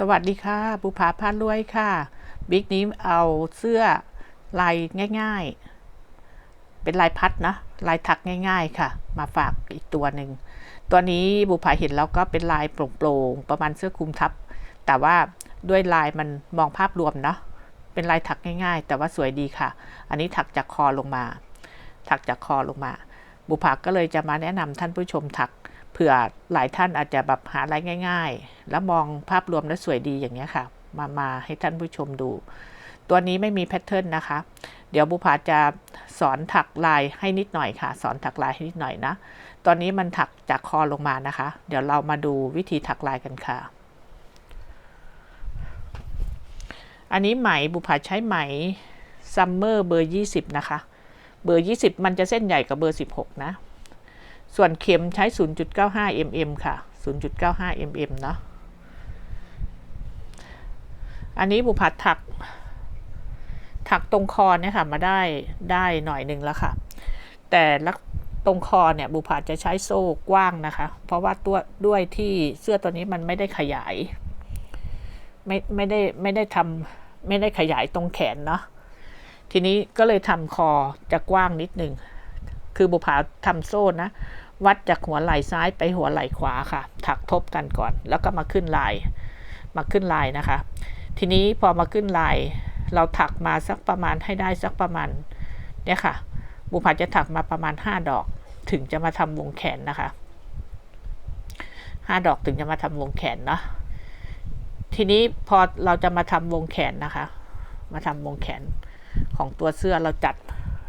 สวัสดีค่ะภูผาพารวยค่ะ บิ๊กนี้เอาเสื้อลายง่าย ๆ เป็นลายพัดนะลายถักง่าย ๆ ค่ะ มาฝากอีกตัวหนึ่งตัวนี้บุผาเห็นแล้วก็เป็นลายโปร่งๆประมาณเสื้อคลุมทับ แต่ว่าด้วยลายมันมองภาพรวมเนาะเป็นลายถักง่าย ๆ แต่ว่าสวยดีค่ะ อันนี้ถักจากคอลงมา ถักจากคอลงมา บุภาก็เลยจะมาแนะนำท่านผู้ชมถัก เผื่อหลายท่านอาจจะแบบหาอะไรง่าย ๆ แล้วมองภาพรวมแล้วสวยดีอย่างเงี้ยค่ะ มามาให้ท่านผู้ชมดู ตัวนี้ไม่มีแพทเทิร์นนะคะ เดี๋ยวบุภาจะสอนถักลายให้นิดหน่อยค่ะ สอนถักลายให้นิดหน่อยนะ ตอนนี้มันถักจากคอลงมานะคะ เดี๋ยวเรามาดูวิธีถักลายกันค่ะ อันนี้ไหมบุภาใช้ไหมซัมเมอร์เบอร์ 20 นะคะ เบอร์ 20 มันจะเส้นใหญ่กว่าเบอร์ 16 นะ ส่วนเข็มใช้ 0.95 mm ค่ะ 0.95 mm เนาะ อันนี้บุพัดถัก ถักตรงคอเนี่ยค่ะ มาได้ได้หน่อยหนึ่งแล้วค่ะ แต่ลักตรงคอเนี่ยบุพัดจะใช้โซ่กว้างนะคะ เพราะว่าตัวด้วยที่เสื้อตัวนี้มันไม่ได้ขยาย ไม่ไม่ได้ไม่ได้ทำไม่ได้ขยายตรงแขนเนาะทีนี้ก็เลยทำคอจะกว้างนิดหนึ่งคือบุภาทำโซ่นะ วัดจากหัวไหล่ซ้ายไปหัวไหล่ขวาค่ะ ถักทบกันก่อน แล้วก็มาขึ้นลาย มาขึ้นลายนะคะ ทีนี้พอมาขึ้นลาย เราถักมาสักประมาณให้ได้สักประมาณเนี่ยค่ะ บุภาจะถักมาประมาณ 5 ดอก ถึงจะมาทำวงแขนนะคะ 5 ดอกถึงจะมาทำวงแขนเนาะ ทีนี้พอเราจะมาทำวงแขนนะคะ มาทำวงแขนของตัวเสื้อเราจัด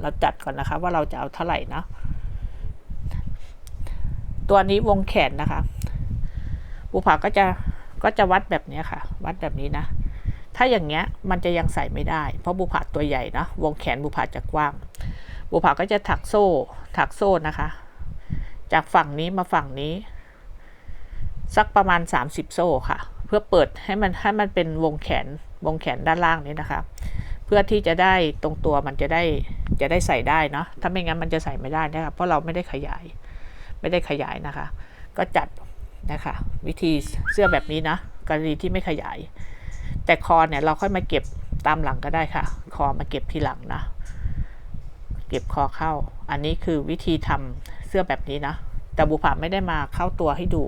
เราจัดก่อนนะคะ ว่าเราจะเอาเท่าไหร่เนาะ ตัวนี้วงแขนนะคะบุผาก็จะก็จะวัดแบบนี้ค่ะ วัดแบบนี้นะ ถ้าอย่างเงี้ยมันจะยังใส่ไม่ได้ เพราะบุผาตัวใหญ่นะวงแขนบุผาจะกว้าง บุผาก็จะถักโซ่ ถักโซ่นะคะ จากฝั่งนี้มาฝั่งนี้ สักประมาณ 30 โซ่ค่ะ เพื่อเปิดให้มันให้มันเป็นวงแขนวงแขนด้านล่างนี้นะคะ เพื่อที่จะได้ตรงตัวมันจะได้จะได้ใส่ได้เนาะถ้าไม่งั้นมันจะใส่ไม่ได้นะคะเพราะเราไม่ได้ขยาย ไม่ได้ขยายนะคะ ก็จัดนะคะวิธีเสื้อแบบนี้นะกรณีที่ไม่ขยาย แต่คอเนี่ยเราค่อยมาเก็บตามหลังก็ได้ค่ะ คอมาเก็บทีหลังนะ เก็บคอเข้า อันนี้คือวิธีทำเสื้อแบบนี้นะ แต่บุผาไม่ได้มาเข้าตัวให้ดู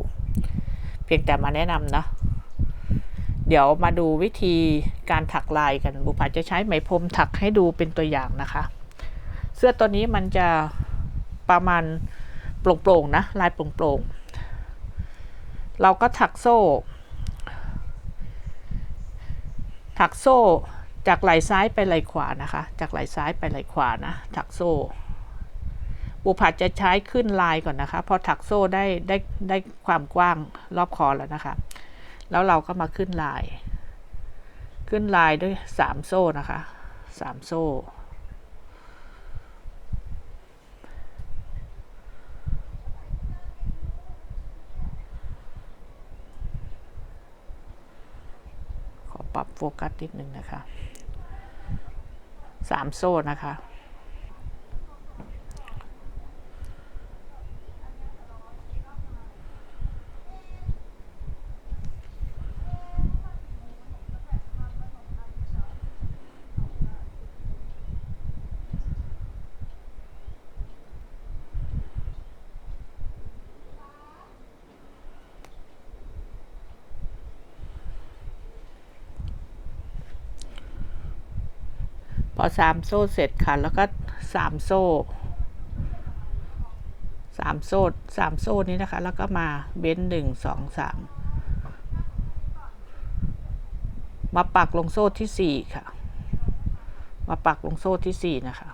เพียงแต่มาแนะนำนะ เดี๋ยวมาดูวิธีการถักลายกัน บุผาจะใช้ไหมพรมถักให้ดูเป็นตัวอย่างนะคะ เสื้อตัวนี้มันจะประมาณ โปร่งๆนะ ลายโปร่งๆ เราก็ถักโซ่ ถักโซ่จากไหล่ซ้ายไปไหล่ขวานะคะ จากไหล่ซ้ายไปไหล่ขวานะ ถักโซ่ บุผัดจะใช้ขึ้นลายก่อนนะคะ พอถักโซ่ได้ได้ได้ความกว้างรอบคอแล้วนะคะ แล้วเราก็มาขึ้นลาย ขึ้นลายด้วยสามโซ่นะคะสามโซ่ ปรับโฟกัสนิดนึงนะคะสามโซ่นะคะ อสามโซ่เสร็จค่ะ แล้วก็สามโซ่สามโซ่สามโซ่นี้นะคะ แล้วก็มาเบ้นหนึ่งสองสามมาปักลงโซ่ที่สี่ค่ะ มาปักลงโซ่ที่สี่นะคะ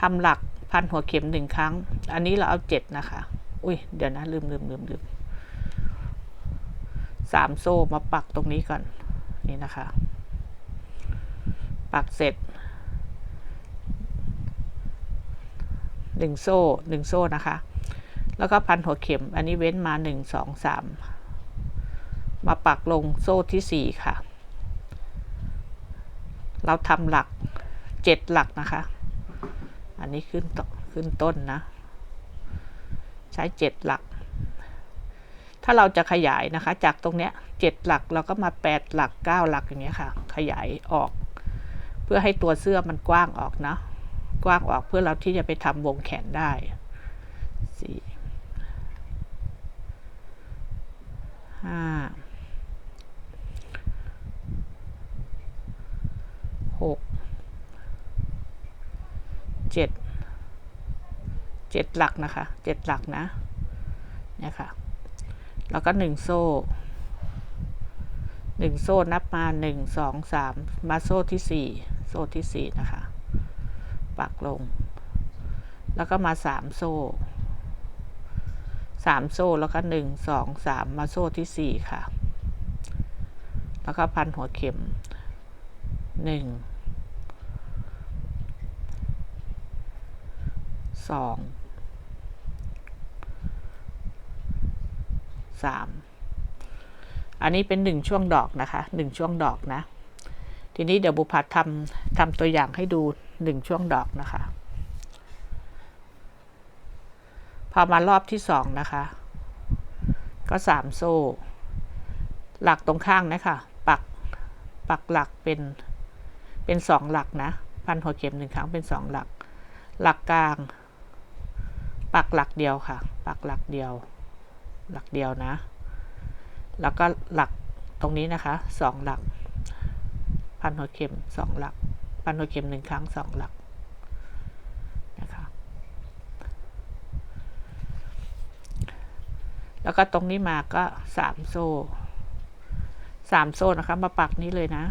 ทำหลักพันหัวเข็มหนึ่งครั้ง อันนี้เราเอาเจ็ดนะคะ อุ้ยเดี๋ยวนะลืมลืมลืมลืมสามโซ่มาปักตรงนี้ก่อน นี่นะคะ ปักเสร็จหนึ่งโซ่หนึ่งโซ่นะคะ แล้วก็พันหัวเข็ม อันนี้เว้นมาหนึ่งสองสามมาปักลงโซ่ที่สี่ค่ะ เราทำหลักเจ็ดหลักนะคะ อันนี้ขึ้นขึ้นต้นนะ ใช้เจ็ดหลัก ถ้าเราจะขยายนะคะ จากตรงเนี้ยเจ็ดหลักเราก็มาแปดหลักเก้าหลักอย่างเงี้ยค่ะ ขยายออก เพื่อให้ตัวเสื้อมันกว้างออกนะกว้างออกเพื่อเราที่จะไปทำวงแขนได้สี่ห้าหกเจ็ดเจ็ดหลักนะคะเจ็ดหลักนะเนี่ยค่ะ แล้วก็หนึ่งโซ่หนึ่งโซ่นับมาหนึ่งสองสามมาโซ่ที่สี่ โซ่ที่สี่นะคะ ปักลง แล้วก็มาสามโซ่สามโซ่แล้วก็หนึ่งสองสามมาโซ่ที่สี่ค่ะ แล้วก็พันหัวเข็มหนึ่งสองสามอันนี้เป็นหนึ่งช่วงดอกนะคะหนึ่งช่วงดอกนะ ทีนี้เดี๋ยวบุพัดทำทำตัวอย่างให้ดูหนึ่งช่วงดอกนะคะ พอมารอบที่สองนะคะ ก็สามโซ่ หลักตรงข้างนะคะปักปักหลักเป็นเป็นสองหลักนะ พันหัวเข็มหนึ่งครั้งเป็นสองหลัก หลักกลาง ปักหลักเดียวค่ะ ปักหลักเดียว หลักเดียวนะ แล้วก็หลักตรงนี้นะคะสองหลัก พันหัวเข็มสองหลัก พันหัวเข็มหนึ่งครั้งสองหลักนะคะแล้วก็ตรงนี้มาก็สามโซ่สามโซ่นะคะ มาปักนี้เลยนะ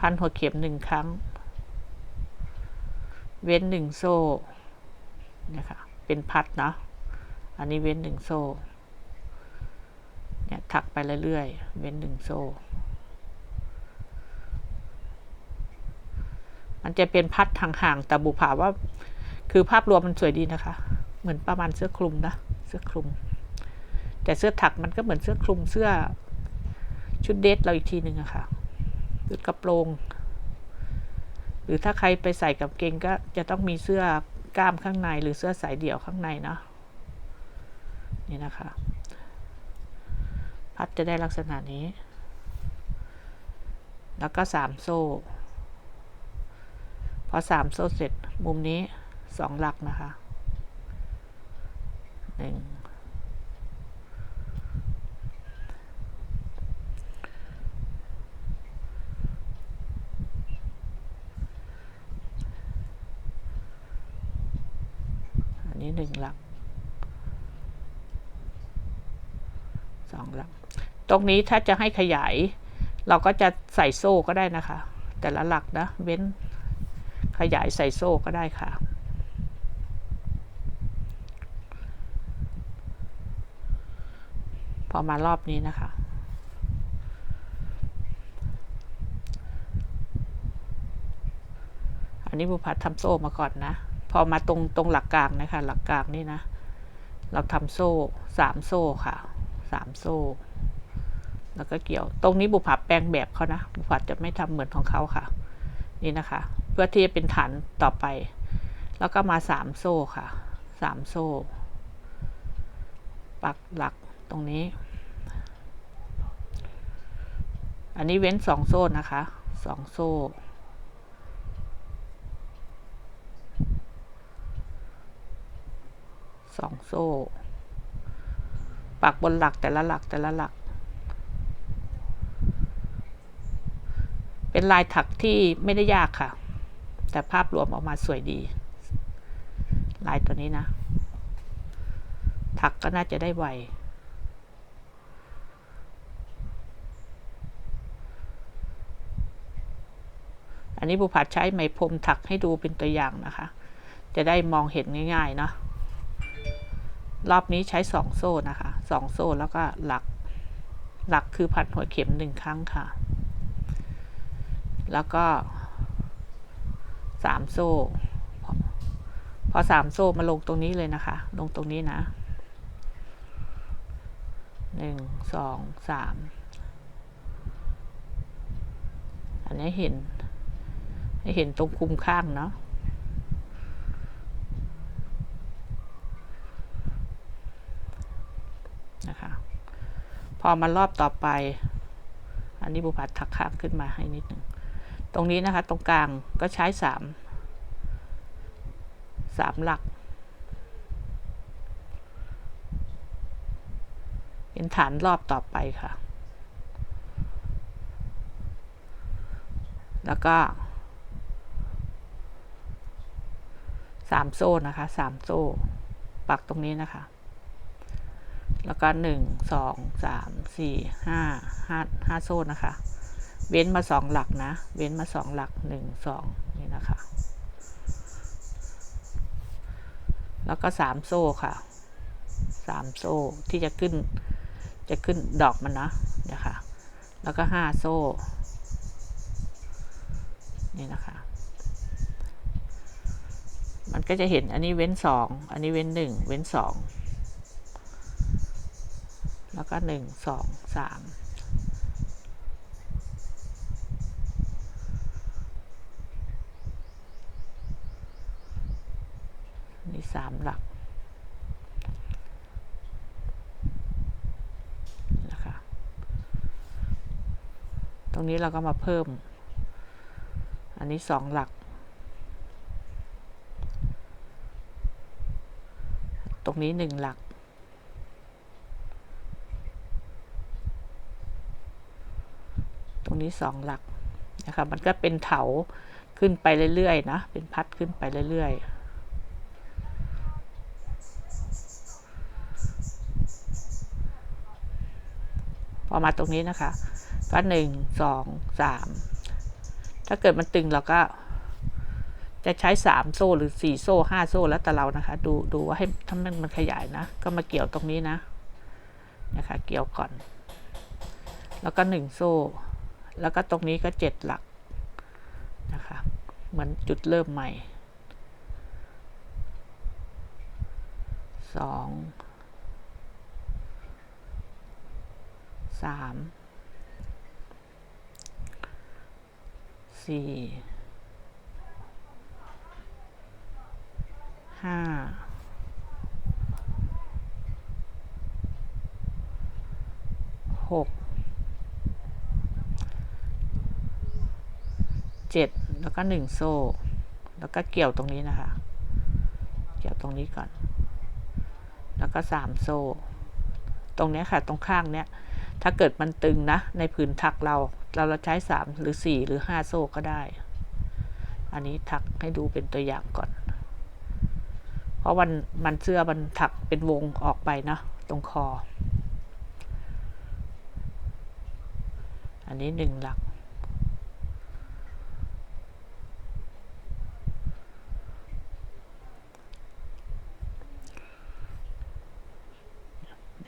พันหัวเข็มหนึ่งครั้ง เว้นหนึ่งโซ่นะคะเป็นพัดเนาะอันนี้เว้นหนึ่งโซ่เนี่ยถักไปเรื่อยๆ เว้นหนึ่งโซ่ มันจะเป็นพัดห่างๆแต่บุผาว่า คือภาพรวมมันสวยดีนะคะ เหมือนประมาณเสื้อคลุมนะเสื้อคลุม แต่เสื้อถักมันก็เหมือนเสื้อคลุมเสื้อชุดเดทเราอีกทีหนึ่งอะค่ะชุดกระโปรง หรือถ้าใครไปใส่กับเกงก็จะต้องมีเสื้อกล้ามข้างใน หรือเสื้อสายเดี่ยวข้างในเนาะนี่นะคะ พัดจะได้ลักษณะนี้ แล้วก็สามโซ่ พอสามโซ่เสร็จมุมนี้สองหลักนะคะหนึ่งอันนี้หนึ่งหลักสองหลัก ตรงนี้ถ้าจะให้ขยาย เราก็จะใส่โซ่ก็ได้นะคะ แต่ละหลักนะเว้น ขยายใส่โซ่ก็ได้ค่ะ พอมารอบนี้นะคะ อันนี้บุพัดทำโซ่มาก่อนนะ พอมาตรงตรงหลักกลางนะคะ หลักกลางนี่นะ เราทำโซ่สามโซ่ค่ะสามโซ่แล้วก็เกี่ยว ตรงนี้บุผัดแปลงแบบเขานะ บุผัดจะไม่ทำเหมือนของเขาค่ะ นี่นะคะ เพื่อที่จะเป็นฐานต่อไป แล้วก็มาสามโซ่ค่ะสามโซ่ ปักหลักตรงนี้ อันนี้เว้นสองโซ่นะคะสองโซ่ สองโซ่ ปักบนหลักแต่ละหลักแต่ละหลัก เป็นลายถักที่ไม่ได้ยากค่ะ แต่ภาพรวมออกมาสวยดี ลายตัวนี้นะ ถักก็น่าจะได้ไวอันนี้บุผัดใช้ไหมพรมถักให้ดูเป็นตัวอย่างนะคะ จะได้มองเห็นง่ายๆเนาะรอบนี้ใช้สองโซ่นะคะสองโซ่แล้วก็หลัก หลักคือพันหัวเข็มหนึ่งครั้งค่ะ แล้วก็ สามโซ่ พอสามโซ่มาลงตรงนี้เลยนะคะ ลงตรงนี้นะหนึ่งสองสามอันนี้เห็นให้เห็นตรงคุมข้างเนาะพอมารอบต่อไป อันนี้บุพัดถักข้างขึ้นมาให้นิดหนึ่ง ตรงนี้นะคะตรงกลางก็ใช้สามสามหลัก เป็นฐานรอบต่อไปค่ะ แล้วก็สามโซ่นะคะสามโซ่ ปักตรงนี้นะคะ แล้วก็หนึ่งสองสามสี่ห้าห้าห้าโซ่นะคะ เว้นมาสองหลักนะ เว้นมาสองหลักหนึ่งสองนี่นะคะ แล้วก็สามโซ่ค่ะสามโซ่ที่จะขึ้น จะขึ้นดอกมันนะนี่ยค่ะแล้วก็ห้าโซ่ นี่นะคะ มันก็จะเห็นอันนี้เว้นสอง อันนี้เว้นหนึ่ง เว้นสอง แล้วก็หนึ่งสองสามีสามหลักนะคะตรงนี้เราก็มาเพิ่ม อันนี้สองหลัก ตรงนี้หนึ่งหลักตรงนี้สองหลักนะคะมันก็เป็นเถาขึ้นไปเรื่อยๆนะ เป็นพัดขึ้นไปเรื่อยๆ พอมาตรงนี้นะคะ ก็หนึ่งสองสามถ้าเกิดมันตึงเราก็ จะใช้สามโซ่หรือสี่โซ่ห้าโซ่แล้วแต่เรานะคะ ดูดูว่าให้ถ้ามันมันขยายนะ ก็มาเกี่ยวตรงนี้นะ นะคะ เกี่ยวก่อน แล้วก็หนึ่งโซ่ แล้วก็ตรงนี้ก็เจ็ดหลักนะคะ เหมือนจุดเริ่มใหม่สอง สามสี่ห้าหกเจ็ดแล้วก็หนึ่งโซ่ แล้วก็เกี่ยวตรงนี้นะคะ เกี่ยวตรงนี้ก่อน แล้วก็สามโซ่ ตรงนี้ค่ะ ตรงข้างเนี้ย ถ้าเกิดมันตึงนะ ในผืนถักเรา เราเราใช้สามหรือสี่หรือห้าโซ่ก็ได้ อันนี้ถักให้ดูเป็นตัวอย่างก่อน เพราะมันมันเสื้อมันถักเป็นวงออกไปนะตรงคอ อันนี้หนึ่งหลัก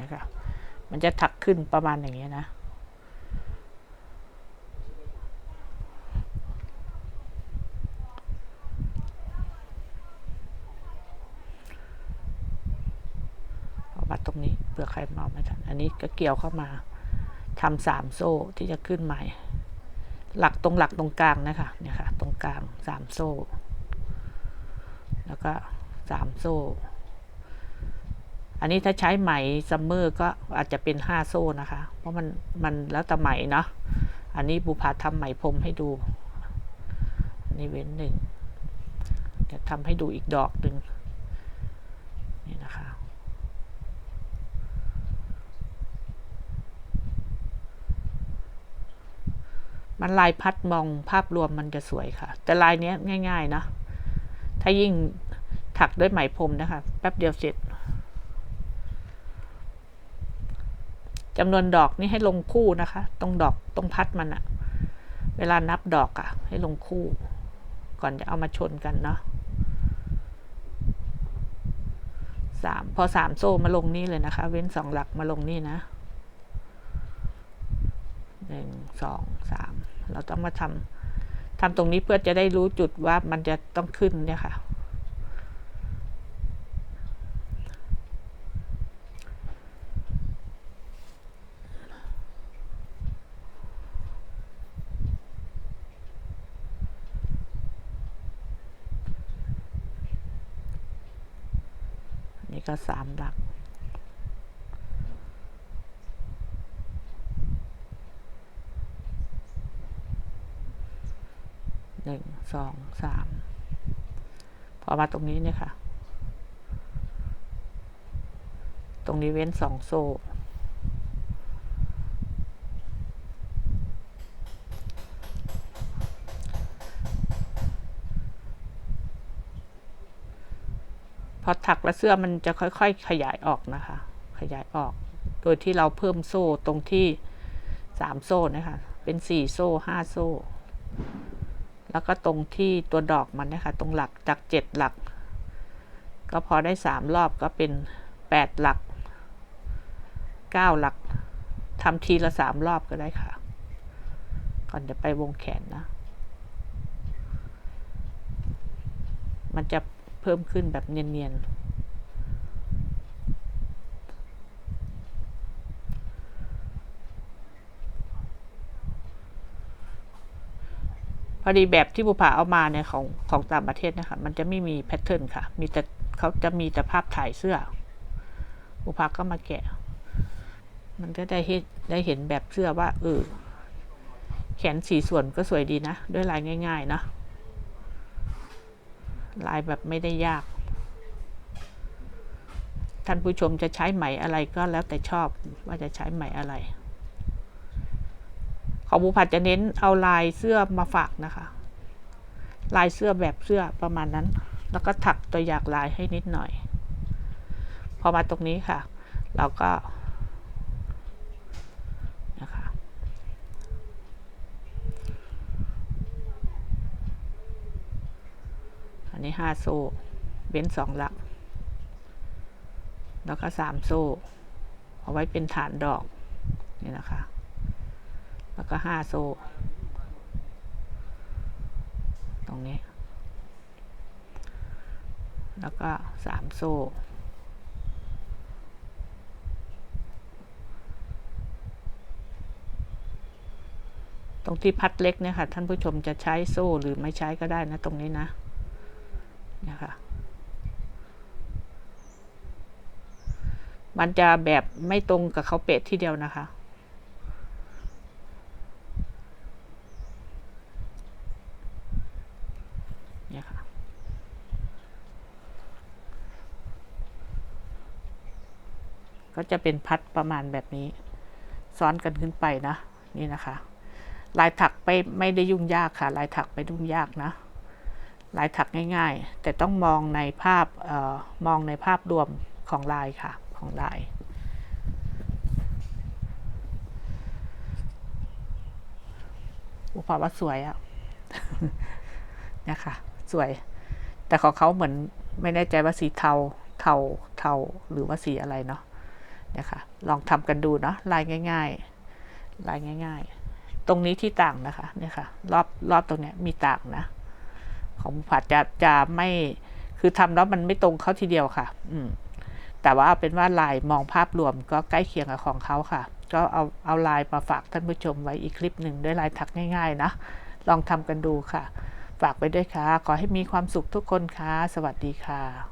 นะคะ มันจะถักขึ้นประมาณอย่างเงี้ยนะ เอามาตรงนี้เผื่อใครมองไม่ทัน อันนี้ก็เกี่ยวเข้ามาทำสามโซ่ที่จะขึ้นใหม่ หลักตรงหลักตรงกลางนะคะเนี่ยค่ะ ตรงกลางสามโซ่ แล้วก็สามโซ่ อันนี้ถ้าใช้ไหมซัมเมอร์ก็อาจจะเป็นห้าโซ่นะคะ เพราะมันมันแล้วแต่ไหมเนาะอันนี้บุพาทำไหมพรมให้ดูอันนี้เว้นหนึ่งจะทำให้ดูอีกดอกหนึ่งนี่นะคะมันลายพัดมองภาพรวมมันจะสวยค่ะ แต่ลายเนี้ยง่าย ๆ นะ ถ้ายิ่งถักด้วยไหมพรมนะคะ แป๊บเดียวเสร็จ จำนวนดอกนี่ให้ลงคู่นะคะ ตรงดอกตรงพัดมันอะเวลานับดอกอะให้ลงคู่ ก่อนจะเอามาชนกันเนาะสามพอสามโซ่มาลงนี่เลยนะคะ เว้นสองหลักมาลงนี่นะหนึ่งสองสามเราต้องมาทำทำตรงนี้เพื่อจะได้รู้จุดว่ามันจะต้องขึ้นเนี่ยค่ะ็สามหลัก หนึ่งสองสามพอมาตรงนี้เนี่ยค่ะ ตรงนี้เว้นสองโซ่ อถักแล้วเสื้อมันจะค่อยๆขยายออกนะคะ ขยายออก โดยที่เราเพิ่มโซ่ตรงที่สามโซ่นะคะ เป็นสี่โซ่ห้าโซ่ แล้วก็ตรงที่ตัวดอกมันนะคะ ตรงหลักจากเจ็ดหลัก ก็พอได้สามรอบก็เป็นแปดหลักเก้าหลักทำทีละสามรอบก็ได้ค่ะ ก่อนจะไปวงแขนนะ มันจะ เพิ่มขึ้นแบบเนียนๆพอดีแบบที่บุภาเอามาเนี่ยของของต่างประเทศนะคะ มันจะไม่มีแพทเทิร์นค่ะ มีแต่เขาจะมีแต่ภาพถ่ายเสื้อบุภาก็มาแกะ มันก็ได้เห็นได้เห็นแบบเสื้อว่าเออแขนสีส่วนก็สวยดีนะ ด้วยลายง่าย ๆ นะ ลายแบบไม่ได้ยาก ท่านผู้ชมจะใช้ไหมอะไรก็แล้วแต่ชอบว่าจะใช้ไหมอะไร ของบุพัดจะเน้นเอาลายเสื้อมาฝากนะคะ ลายเสื้อแบบเสื้อประมาณนั้น แล้วก็ถักตัวอยากลายให้นิดหน่อย พอมาตรงนี้ค่ะ เราก็นะคะ อั นนี้ห้าโซ่เบ้นสองหลัก แล้วก็สามโซ่ เอาไว้เป็นฐานดอก นี่นะคะ แล้วก็ห้าโซ่ ตรงนี้ แล้วก็สามโซ่ตรงที่พัดเล็กเนี่ยค่ะ ท่านผู้ชมจะใช้โซ่หรือไม่ใช้ก็ได้นะตรงนี้นะ นะคะ มันจะแบบไม่ตรงกับเขาเป็ดที่เดียวนะคะเนี่ยค่ะก็จะเป็นพัดประมาณแบบนี้ ซ้อนกันขึ้นไปนะ นี่นะคะ ลายถักไปไม่ได้ยุ่งยากค่ะ ลายถักไม่ยุ่งยากนะ ลายถักง่ายๆ แต่ต้องมองในภาพออมองในภาพรวมของลายค่ะของลาย อุปาว่าสวยอะนะคะสวย แต่ของเขาเหมือนไม่แน่ใจว่าสีเทาเทาเทาหรือว่าสีอะไรเนาะนะคะลองทำกันดูเนาะลายง่าย ๆ ลายง่าย ๆ ตรงนี้ที่ต่างนะคะเนี่ยค่ะรอบรอบตรงเนี้ยมีต่างนะ ของผัดจะจะไม่คือทำแล้วมันไม่ตรงเขาทีเดียวค่ะ อืมแต่ว่าเอาเป็นว่าลายมองภาพรวมก็ใกล้เคียงกับของเขาค่ะ ก็เอาเอาลายมาฝากท่านผู้ชมไว้อีกคลิปหนึ่งด้วยลายถักง่ายๆนะ ลองทำกันดูค่ะ ฝากไปด้วยค่ะ ขอให้มีความสุขทุกคนค่ะ สวัสดีค่ะ